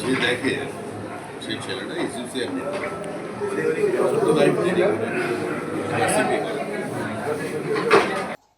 যে দেখে সেই ছেলেটা এসএসসি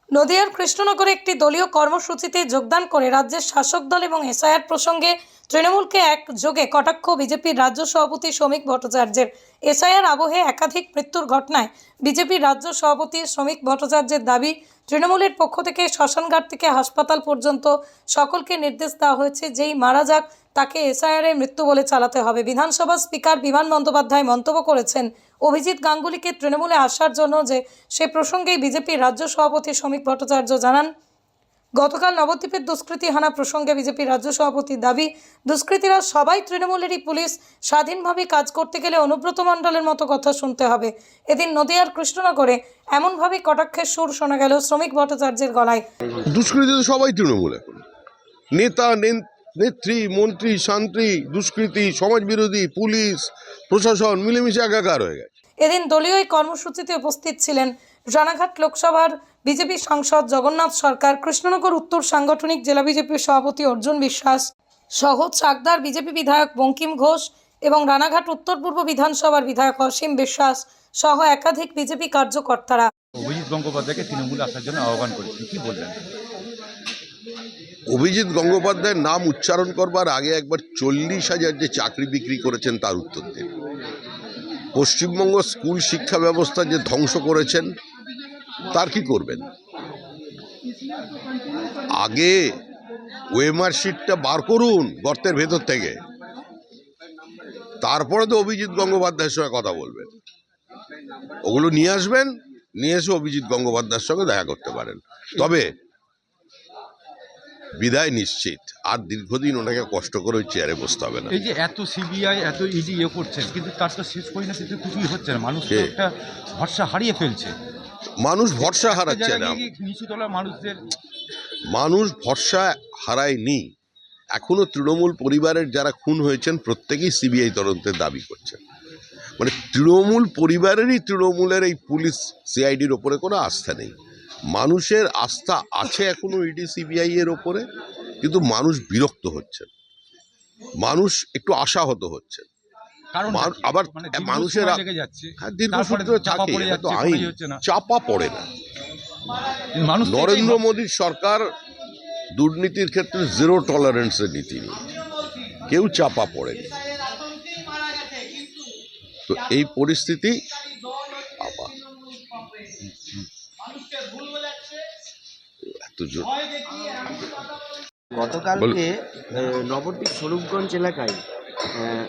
নদিয়ার কৃষ্ণনগরে একটি দলীয় কর্মসূচিতে যোগদান করে রাজ্যের শাসক দল এবং এসআইআর প্রসঙ্গে তৃণমূলকে এক যোগে কটাক্ষ বিজেপির রাজ্য সভাপতি শ্রমিক ভট্টাচার্যের। এসআইআর আবহে একাধিক মৃত্যুর ঘটনায় বিজেপির রাজ্য সভাপতি শ্রমিক ভট্টাচার্যের দাবি, তৃণমূলের পক্ষ থেকে শ্মশানঘাট থেকে হাসপাতাল পর্যন্ত সকলকে নির্দেশ দেওয়া হয়েছে, যেই মারা যাক তাকে এসআইআরে মৃত্যু বলে চালাতে হবে। বিধানসভা স্পিকার বিমান বন্দ্যোপাধ্যায় মন্তব্য করেছেন অভিজিৎ গাঙ্গুলিকে তৃণমূলে আসার জন্য যে সে প্রসঙ্গেই বিজেপির রাজ্য সভাপতি শ্রমিক ভট্টাচার্য জানান গতকাল নবদ্বীপের দুষ্কৃতী হানা প্রসঙ্গে বিজেপির রাজ্য সভাপতির দাবি দুষ্কৃতীরা সবাই তৃণমূলেরই পুলিশ স্বাধীনভাবে কাজ করতে গেলে অনুব্রত মণ্ডলের মতো কথা শুনতে হবে। এদিন নদিয়ার কৃষ্ণনগরে এমনভাবে কটাক্ষের সুর শোনা গেল শ্রমিক ভট্টাচার্যের গলায়। দুষ্কৃতী তো সবাই তৃণমূল। নেতা নেত্রী মন্ত্রী শান্ত্রী দুষ্কৃতী সমাজবিরোধী পুলিশ প্রশাসন মিলেমিশে একাকার হয়ে গেছে। এদিন দলীয় এই কর্মসূচিতে উপস্থিত ছিলেন রানাঘাট লোকসভার বিজেপি সাংসদ জগন্নাথ সরকার কৃষ্ণনগর উত্তর সাংগঠনিক জেলা বিজেপির সভাপতি অর্জুন বিশ্বাস সহ চাকদার বিজেপি বিধায়ক বঙ্কিম ঘোষ এবং রানাঘাট উত্তর পূর্ব বিধানসভার বিধায়ক অসীম বিশ্বাস সহ একাধিক বিজেপি কার্যকর্তারা। অভিজিৎ গঙ্গোপাধ্যায়কে তৃণমূলে আসার জন্য আহ্বান করেছেন। কি বললেন? অভিজিৎ গঙ্গোপাধ্যায়ের নাম উচ্চারণ করবার আগে একবার চল্লিশ হাজার যে চাকরি বিক্রি করেছেন তার উত্তর দিন। পশ্চিমবঙ্গ স্কুল শিক্ষা ব্যবস্থা যে ধ্বংস করেছেন তার কি করবেন? আগে ওয়েমার শিটটা বার করুন গর্তের ভেতর থেকে। তারপরে তো অভিজিৎ গঙ্গোপাধ্যায়ের সঙ্গে কথা বলবেন। ওগুলো নিয়ে আসবেন নিয়ে এসে অভিজিৎ গঙ্গোপাধ্যায়ের সঙ্গে দেখা করতে পারেন। তবে বিদায় নিশ্চিত আর দীর্ঘদিন ওনাকে কষ্ট করে ওই চেয়ারে বসতে হবে না। এই যে এত সিবিআই এত ইডি ইয়ে করছেন কিন্তু তার তো শেষ পরিণতিতে কিছুই হচ্ছে না। মানুষ একটা ভরসা হারিয়ে ফেলছে। মানুষ ভরসা হারাচ্ছে না। মানুষদের মানুষ ভরসা হারায়নি। এখনও তৃণমূল পরিবারের যারা খুন হয়েছেন প্রত্যেকেই সিবিআই তদন্তের দাবি করছেন। মানে তৃণমূল পরিবারেরই তৃণমূলের এই পুলিশ সিআইডির ওপরে কোনো আস্থা নেই। মানুষের আস্থা আছে এখনও ইডি সিবিআই এর ওপরে কিন্তু মানুষ বিরক্ত হচ্ছেন। মানুষ একটু আশাহত হচ্ছেন। কারণ আবার মানে মানুষের মানুষের হ্যাঁ দীর্ঘসূত্র চাপা থাকে পড়ে তো আইন না। চাপা পড়ে না। মানুষ নরেন্দ্র মোদীর সরকার দুর্নীতির ক্ষেত্রে জিরো টলারেন্সের নীতি নিয়ে। কেউ চাপা পড়েনি। তো এই পরিস্থিতি আবার। এত জোর। গতকালকে নবদ্বীপ স্বরূপগঞ্জ এলাকায় আহ,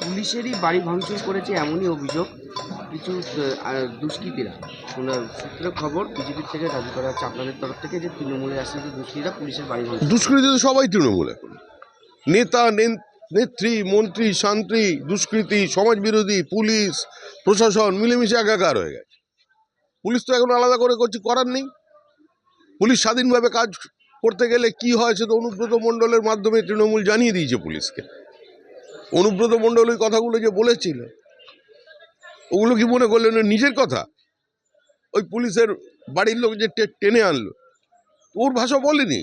পুলিশেরই বাড়ি ভাঙচুর করেছে এমনই অভিযোগ কিছু দুষ্কৃতীরা। শোনা সূত্রে খবর বিজেপির থেকে দাবি করা হচ্ছে আপনাদের তরফ থেকে যে তৃণমূলের আশ্রিত দুষ্কৃতীরা পুলিশের বাড়ি ভাঙচুর দুষ্কৃতী তো সবাই তৃণমূল। নেতা নেত্রী, মন্ত্রী শান্ত্রী দুষ্কৃতী, সমাজবিরোধী, পুলিশ, প্রশাসন মিলেমিশে একাকার হয়ে গেছে। পুলিশ তো এখন আলাদা করে করছে, করার নেই। পুলিশ স্বাধীনভাবে কাজ করতে গেলে কি হয় সেটা অনুব্রত মণ্ডলের মাধ্যমে তৃণমূল জানিয়ে দিয়েছে পুলিশকে। অনুব্রত মণ্ডল ওই কথাগুলো যে বলেছিল, ওগুলো কি মনে করলেন নিজের কথা? ওই পুলিশের বাড়ির লোক যে টেনে আনলো ওর ভাষা বলেনি।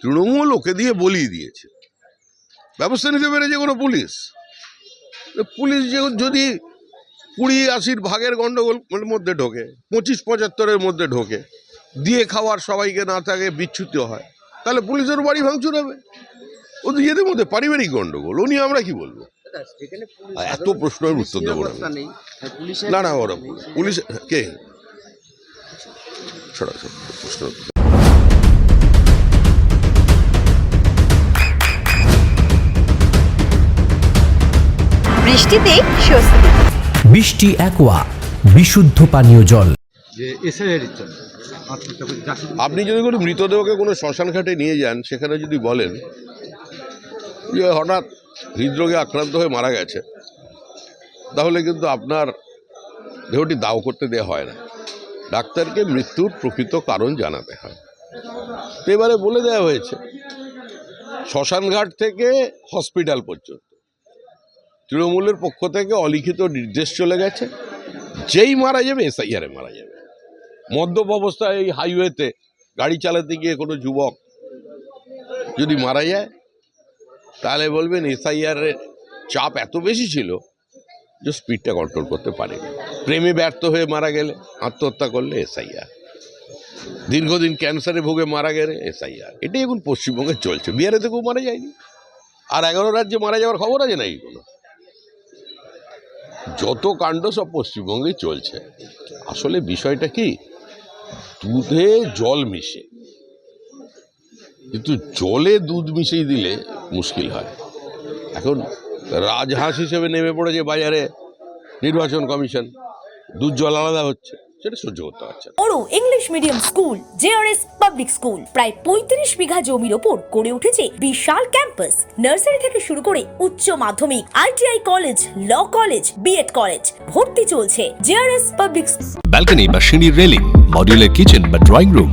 তৃণমূল ওকে দিয়ে বলিয়ে দিয়েছে। ব্যবস্থা নিতে পেরেছে কোনো পুলিশ? পুলিশ যে যদি কুড়ি আশির ভাগের গণ্ডগোলের মধ্যে ঢোকে, পঁচিশ পঁচাত্তরের মধ্যে ঢোকে, দিয়ে খাওয়ার সবাইকে না থাকে বিচ্যুত হয়, তাহলে পুলিশের বাড়ি ভাঙচুর হবে। ও মধ্যে পারিবারিক গণ্ডগোল ও নিয়ে আমরা কি বলব? এত প্রশ্নের উত্তর দেবো না। পুলিশের না না ওরা পুলিশ কে? প্রশ্ন বৃষ্টিতে স্বস্তি। বৃষ্টি অ্যাকোয়া বিশুদ্ধ পানীয় জল। আপনি যদি কোনো মৃতদেহকে কোনো শ্মশান ঘাটে নিয়ে যান সেখানে যদি বলেন যে হঠাৎ হৃদরোগে আক্রান্ত হয়ে মারা গেছে, তাহলে কিন্তু আপনার দেহটি দাও করতে দেওয়া হয় না। ডাক্তারকে মৃত্যুর প্রকৃত কারণ জানাতে হয়। তো এবারে বলে দেওয়া হয়েছে, শ্মশানঘাট থেকে হসপিটাল পর্যন্ত। তৃণমূলের পক্ষ থেকে অলিখিত নির্দেশ চলে গেছে, যেই মারা যাবে, এসআইআরে মারা যাবে। মদ্যপ অবস্থায় এই হাইওয়েতে গাড়ি চালাতে গিয়ে কোনো যুবক যদি মারা যায় তাহলে বলবেন এসআইআর এর চাপ এত বেশি ছিল যে স্পিডটা কন্ট্রোল করতে পারেনি। প্রেমে ব্যর্থ হয়ে মারা গেলে, আত্মহত্যা করলে এসআইআর। দীর্ঘদিন ক্যান্সারে ভুগে মারা গেলে এসআইআর। এটাই এখন পশ্চিমবঙ্গে চলছে। বিহারে তো কেউ মারা যায়নি। আর এগারো রাজ্যে মারা যাওয়ার খবর আছে নাকি কোনো? যত কাণ্ড সব পশ্চিমবঙ্গেই চলছে। আসলে বিষয়টা কি? দুধে জল মিশে। কিন্তু জলে দুধ মিশিয়ে দিলে মুশকিল হয়। এখন রাজহাঁস হিসেবে নেমে পড়েছে বাজারে নির্বাচন কমিশন। দুধ জল আলাদা হচ্ছে সেটা সহ্য করতে পারছে English medium school JRS public school প্রায় পঁয়ত্রিশ বিঘা জমির ওপর গড়ে উঠেছে বিশাল ক্যাম্পাস। নার্সারি থেকে শুরু করে উচ্চ মাধ্যমিক ITI college law college BEd college ভর্তি চলছে জেআরএস পাবলিক ব্যালকনি বা সিঁড়ির রেলিং মডিউলার কিচেন বা ড্রয়িং রুম